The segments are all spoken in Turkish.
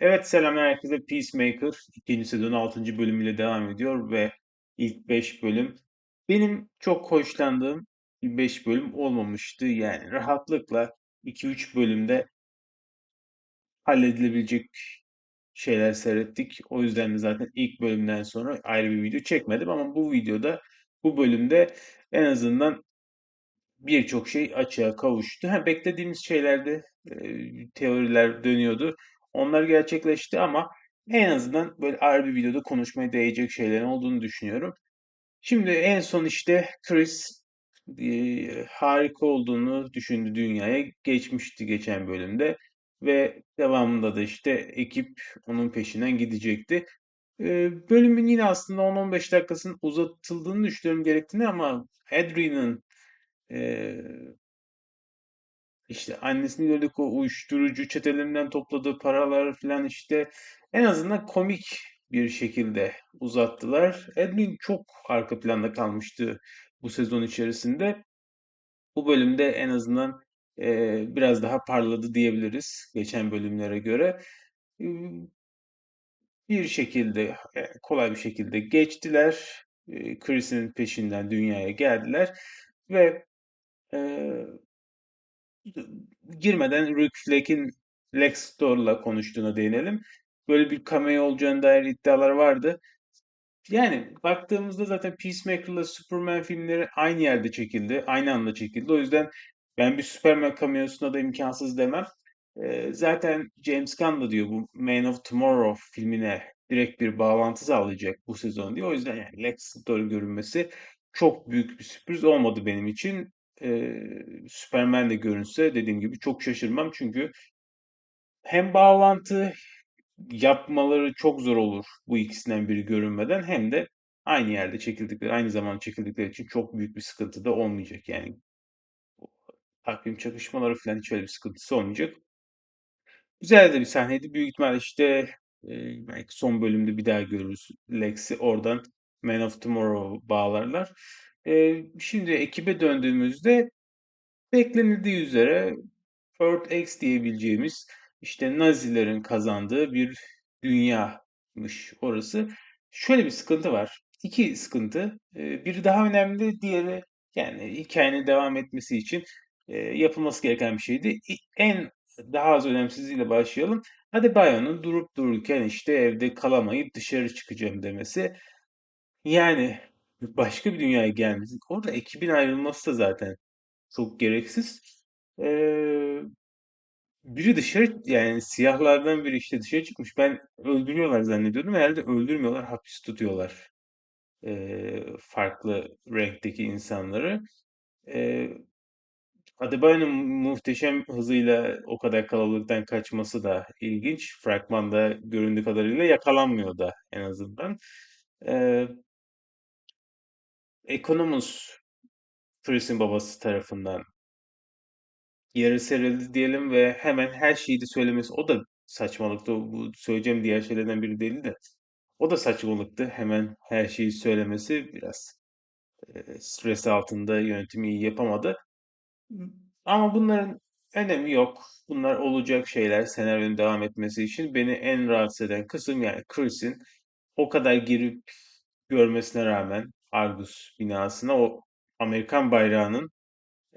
Evet selamlar herkese. Peacemaker ikinci sezon 6. bölümüyle devam ediyor ve ilk 5 bölüm benim çok hoşlandığım 5 bölüm olmamıştı. Yani rahatlıkla 2-3 bölümde halledilebilecek şeyler seyrettik. O yüzden de zaten ilk bölümden sonra ayrı bir video çekmedim ama bu videoda bu bölümde en azından birçok şey açığa kavuştu. Ha, beklediğimiz şeylerde e, teoriler dönüyordu. Onlar gerçekleşti ama en azından böyle ayrı bir videoda konuşmaya değecek şeylerin olduğunu düşünüyorum. Şimdi en son işte Chris e, harika olduğunu düşündü dünyaya geçmişti geçen bölümde ve devamında da işte ekip onun peşinden gidecekti. E, bölümün yine aslında 10-15 dakikasının uzatıldığını düşünüyorum gerektiğini ama Adrian'ın e, işte annesini gördük o uyuşturucu çetelerinden topladığı paralar falan işte en azından komik bir şekilde uzattılar. Edwin çok arka planda kalmıştı bu sezon içerisinde. Bu bölümde en azından e, biraz daha parladı diyebiliriz geçen bölümlere göre. Bir şekilde e, kolay bir şekilde geçtiler. E, Chris'in peşinden dünyaya geldiler ve e, girmeden Rick Flake'in Lex Luthor'la konuştuğuna değinelim. Böyle bir cameo olacağına dair iddialar vardı. Yani baktığımızda zaten Peacemaker'la Superman filmleri aynı yerde çekildi. Aynı anda çekildi. O yüzden ben bir Superman cameosuna da imkansız demem. Ee, zaten James Gunn da diyor bu Man of Tomorrow filmine direkt bir bağlantı sağlayacak bu sezon diyor. O yüzden yani Lex Luthor görünmesi çok büyük bir sürpriz olmadı benim için. Ee, Superman de görünse dediğim gibi çok şaşırmam çünkü hem bağlantı yapmaları çok zor olur bu ikisinden biri görünmeden hem de aynı yerde çekildikleri, aynı zaman çekildikleri için çok büyük bir sıkıntı da olmayacak yani. Takvim çakışmaları falan hiç öyle bir sıkıntısı olmayacak. Güzel de bir sahneydi. Büyük ihtimal işte e, belki son bölümde bir daha görürüz. Lex'i oradan Man of Tomorrow bağlarlar. Şimdi ekibe döndüğümüzde beklenildiği üzere Earth X diyebileceğimiz işte Nazilerin kazandığı bir dünyaymış orası. Şöyle bir sıkıntı var. İki sıkıntı. Ee, biri daha önemli, diğeri yani hikayenin devam etmesi için yapılması gereken bir şeydi. En daha az önemsiziyle başlayalım. Hadi Bayon'un durup dururken işte evde kalamayıp dışarı çıkacağım demesi. Yani başka bir dünyaya gelmesi. Orada ekibin ayrılması da zaten çok gereksiz. Ee, biri dışarı yani siyahlardan biri işte dışarı çıkmış. Ben öldürüyorlar zannediyordum. Herhalde öldürmüyorlar, hapis tutuyorlar. Ee, farklı renkteki insanları. Ee, Adebayo'nun muhteşem hızıyla o kadar kalabalıktan kaçması da ilginç. Fragmanda göründüğü kadarıyla yakalanmıyor da en azından. Ee, Economus Chris'in babası tarafından yarı serildi diyelim ve hemen her şeyi de söylemesi o da saçmalıktı. Bu söyleyeceğim diğer şeylerden biri değil de o da saçmalıktı. Hemen her şeyi söylemesi biraz e, stres altında yönetimi iyi yapamadı. Ama bunların önemi yok. Bunlar olacak şeyler senaryonun devam etmesi için. Beni en rahatsız eden kısım yani Chris'in o kadar girip görmesine rağmen Argus binasına o Amerikan bayrağının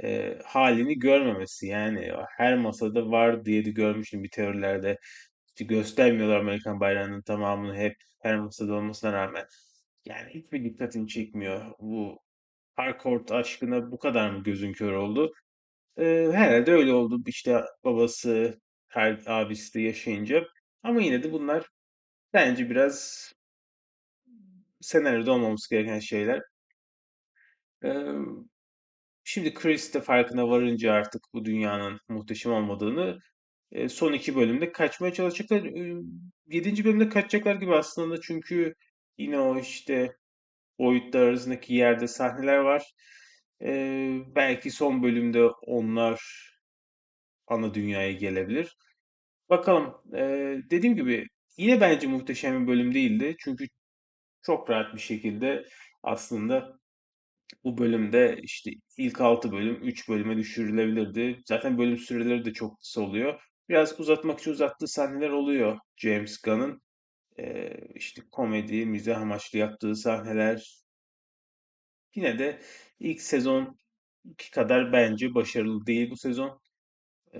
e, halini görmemesi. Yani her masada var diye de görmüştüm bir teorilerde. İşte göstermiyorlar Amerikan bayrağının tamamını hep her masada olmasına rağmen. Yani hiçbir dikkatini çekmiyor. Bu Harcourt aşkına bu kadar mı gözün kör oldu? E, herhalde öyle oldu. İşte babası, her abisi de yaşayınca. Ama yine de bunlar bence biraz senaryoda olmaması gereken şeyler. Şimdi Chris de farkına varınca artık bu dünyanın muhteşem olmadığını e, son iki bölümde kaçmaya çalışacaklar. Yedinci bölümde kaçacaklar gibi aslında çünkü yine o işte boyutlar arasındaki yerde sahneler var. Belki son bölümde onlar ana dünyaya gelebilir. Bakalım. Dediğim gibi yine bence muhteşem bir bölüm değildi. Çünkü çok rahat bir şekilde aslında bu bölümde işte ilk 6 bölüm 3 bölüme düşürülebilirdi. Zaten bölüm süreleri de çok kısa oluyor. Biraz uzatmak için uzattığı sahneler oluyor James Gunn'ın. Ee, işte komedi, mizah amaçlı yaptığı sahneler. Yine de ilk sezonki kadar bence başarılı değil bu sezon. Ee,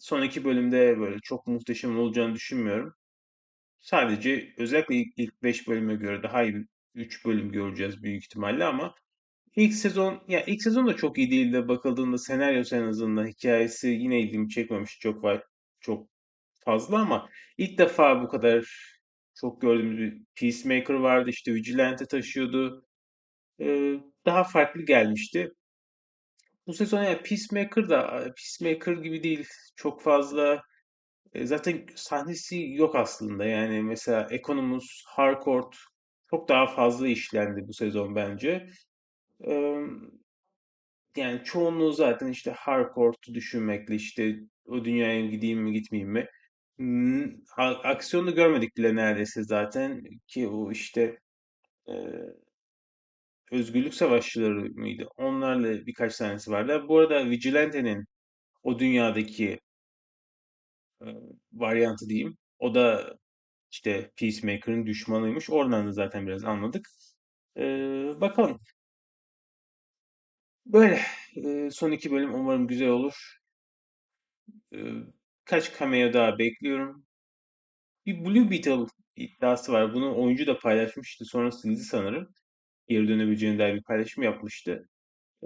son iki bölümde böyle çok muhteşem olacağını düşünmüyorum. Sadece özellikle ilk, ilk 5 bölüme göre daha iyi 3 bölüm göreceğiz büyük ihtimalle ama ilk sezon ya ilk sezon da çok iyi değildi bakıldığında senaryosu en azından hikayesi yine ilgimi çekmemiş çok var çok fazla ama ilk defa bu kadar çok gördüğümüz bir Peacemaker vardı işte Vigilante taşıyordu. Ee, daha farklı gelmişti. Bu sezon yani Peacemaker da Peacemaker gibi değil. Çok fazla zaten sahnesi yok aslında. Yani mesela Economus, Harcourt çok daha fazla işlendi bu sezon bence. Yani çoğunluğu zaten işte Harcourt'u düşünmekle işte o dünyaya gideyim mi gitmeyeyim mi? Aksiyonu görmedik bile neredeyse zaten ki o işte özgürlük savaşçıları mıydı? Onlarla birkaç tanesi vardı. Bu arada Vigilante'nin o dünyadaki e, varyantı diyeyim. O da işte Peacemaker'ın düşmanıymış. Oradan da zaten biraz anladık. E, bakalım. Böyle. e, son iki bölüm umarım güzel olur. E, kaç cameo daha bekliyorum. Bir Blue Beetle iddiası var. Bunu oyuncu da paylaşmıştı. Sonra sildi sanırım. Geri dönebileceğine dair bir paylaşım yapmıştı.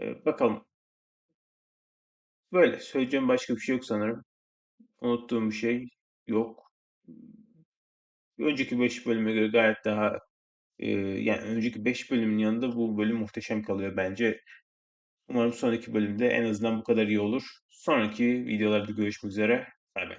E, bakalım. Böyle. Söyleyeceğim başka bir şey yok sanırım. Unuttuğum bir şey yok. Önceki 5 bölüme göre gayet daha e, yani önceki 5 bölümün yanında bu bölüm muhteşem kalıyor bence. Umarım sonraki bölümde en azından bu kadar iyi olur. Sonraki videolarda görüşmek üzere. Bay bay.